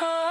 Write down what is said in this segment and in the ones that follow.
Oh.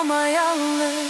all my yalnız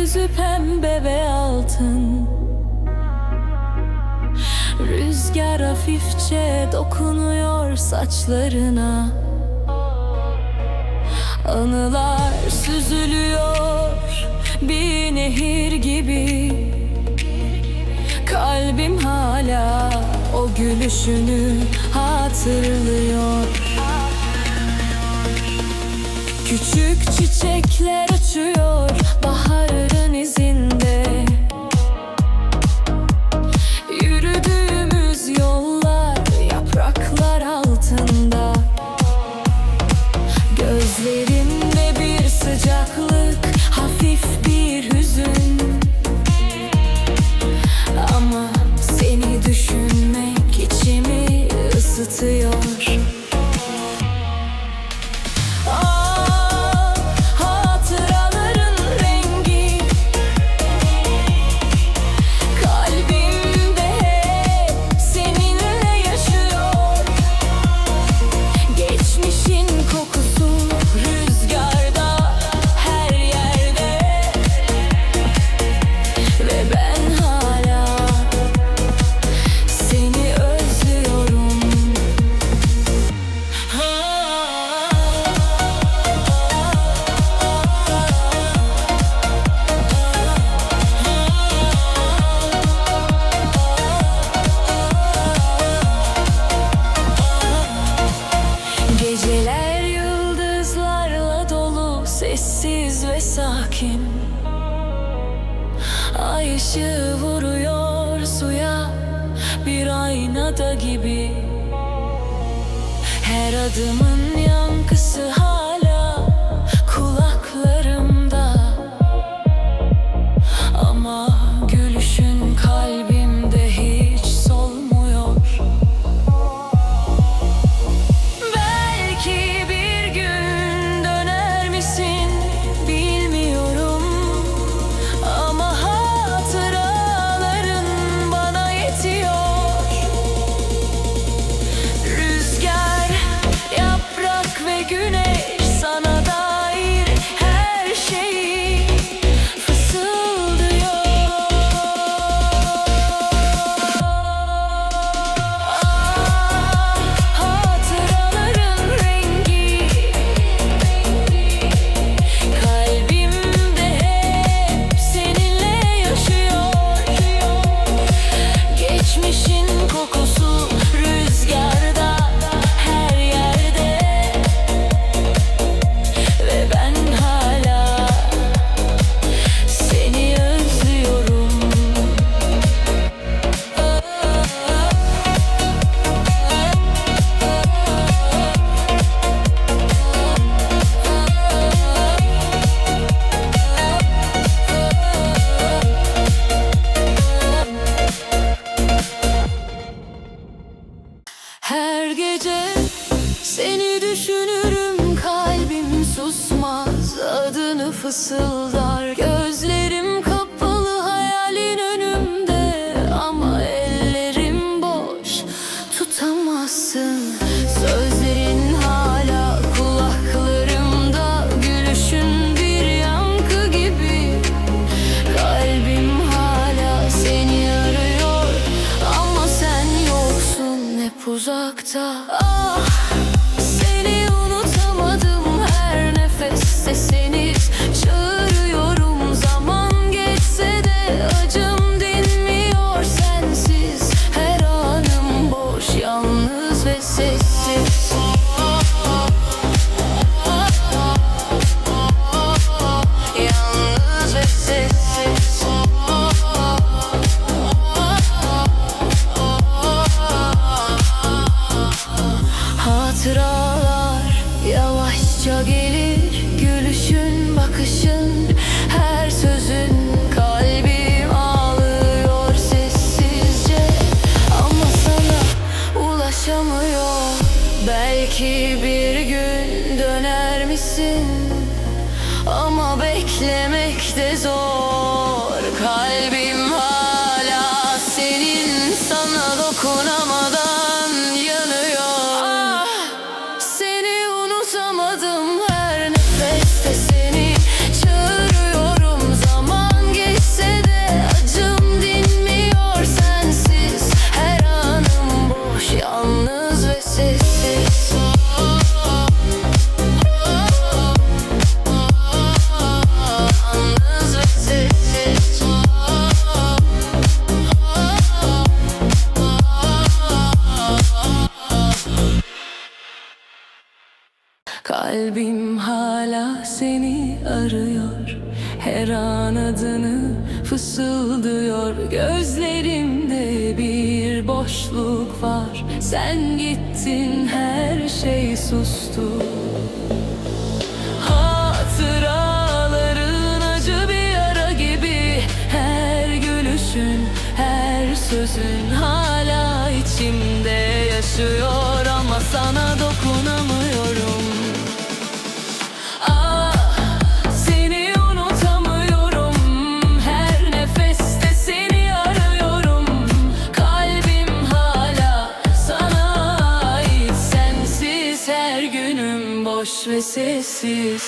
yüzü pembe ve altın. Rüzgar hafifçe dokunuyor saçlarına. Anılar süzülüyor bir nehir gibi. Kalbim hala o gülüşünü hatırlıyor. Küçük çiçekler açıyor bahar Işığı vuruyor suya bir aynada gibi. Her adımın beklemek de zor. Kalbi adını fısıldıyor Gözlerimde bir boşluk var. Sen gittin her şey sustu. Hatıraların acı bir yara gibi. Her gülüşün, her sözün hala içimde yaşıyor. exist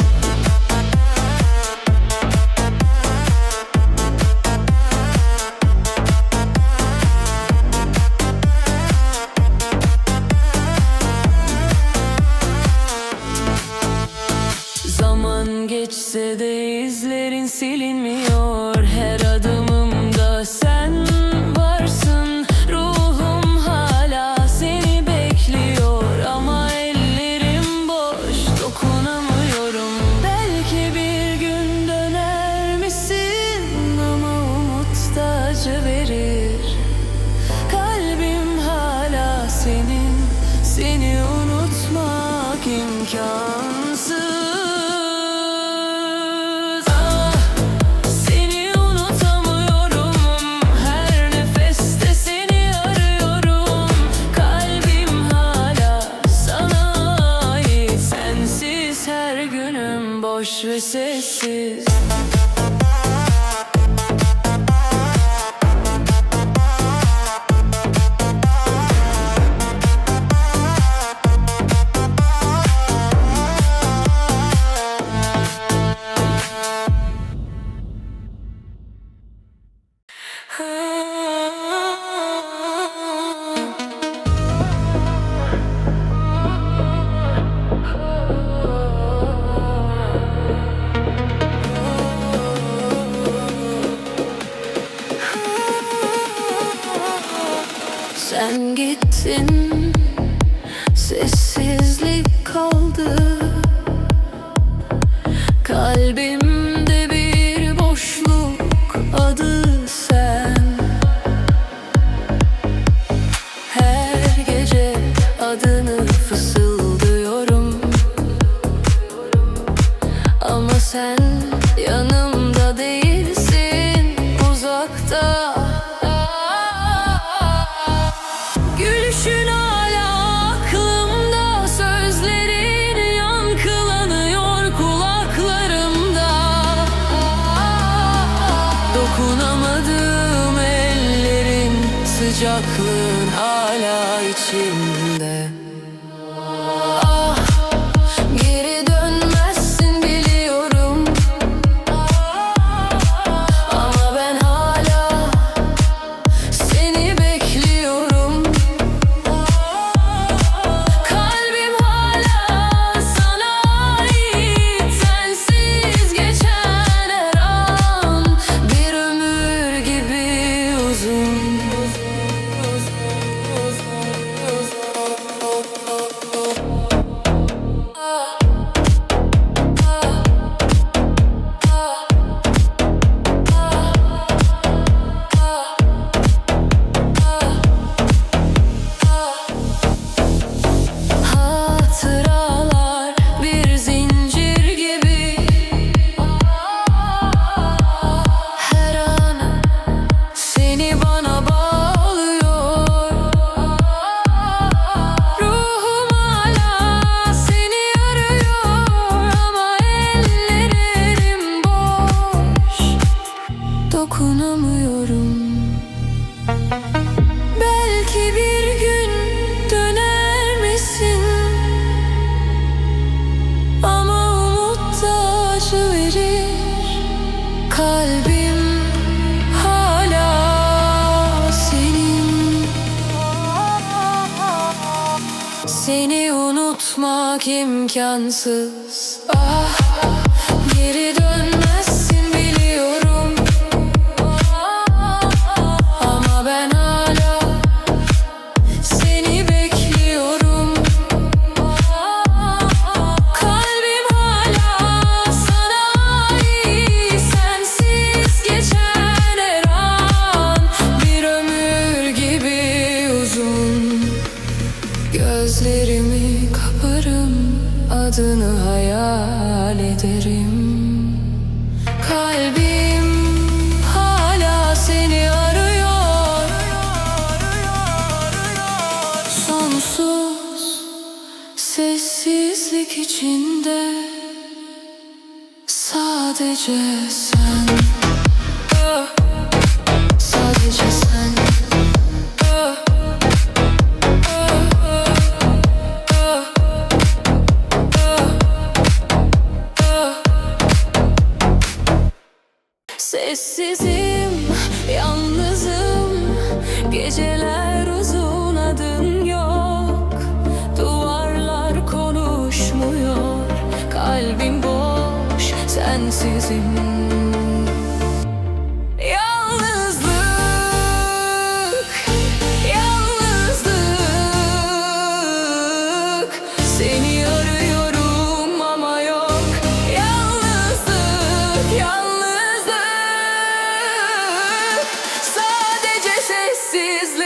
This is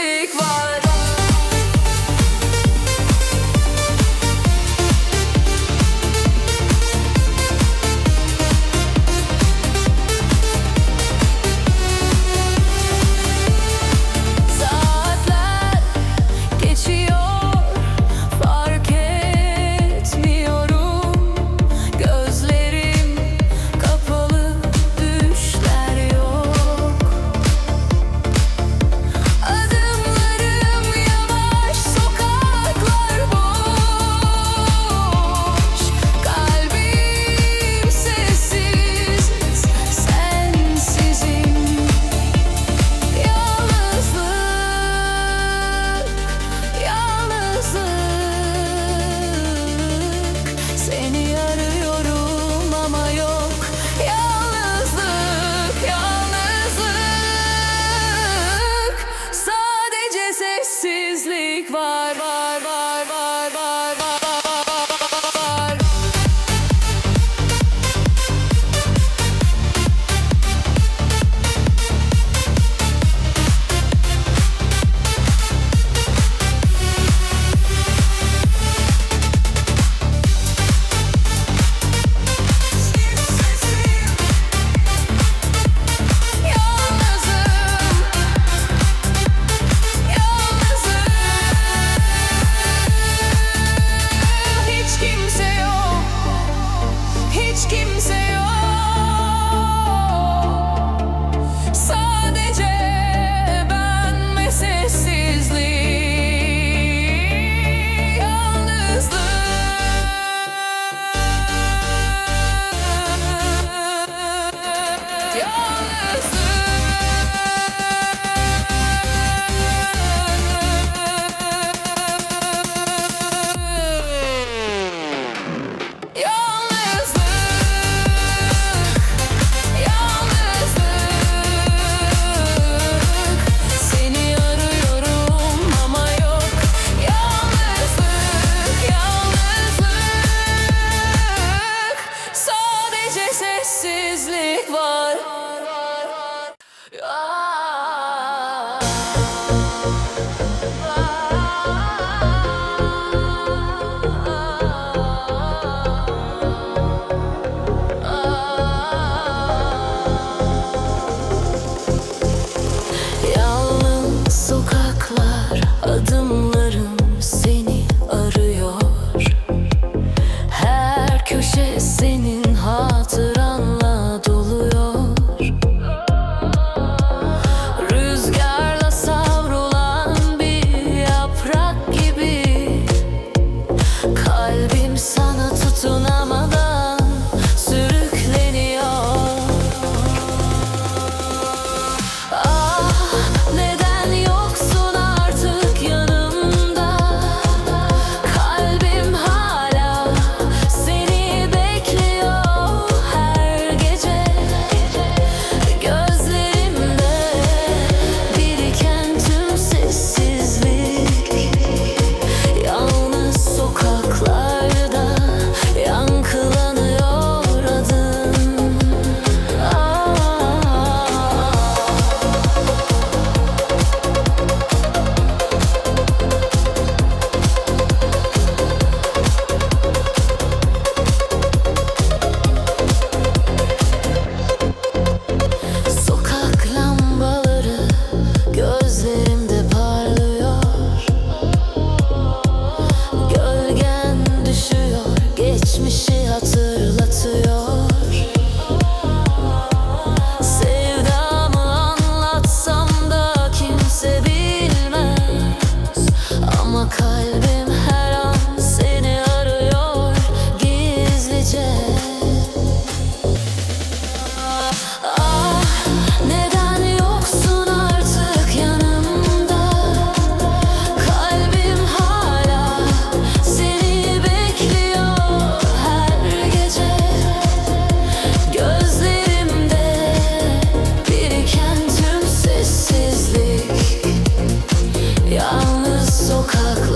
Cook.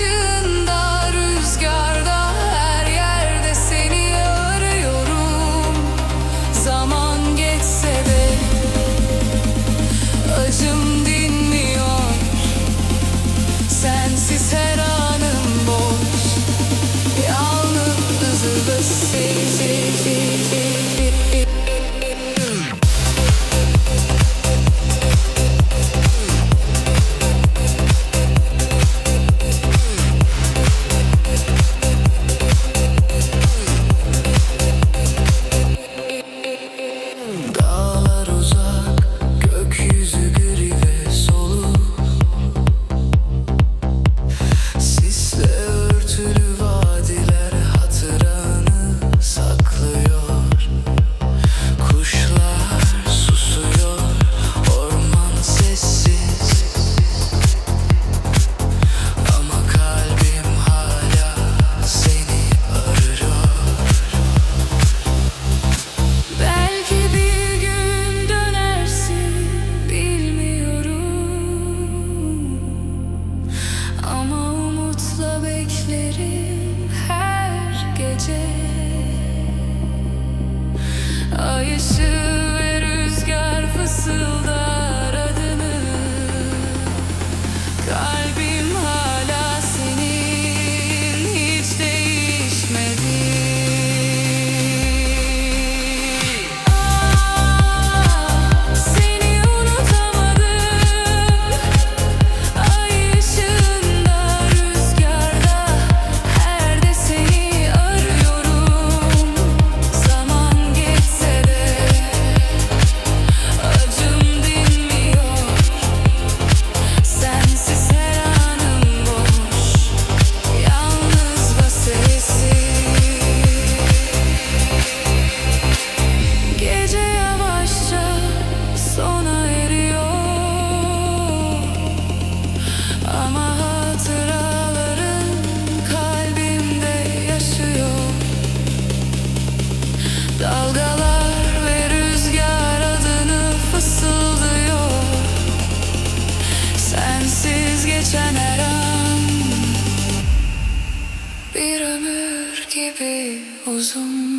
you. Uzun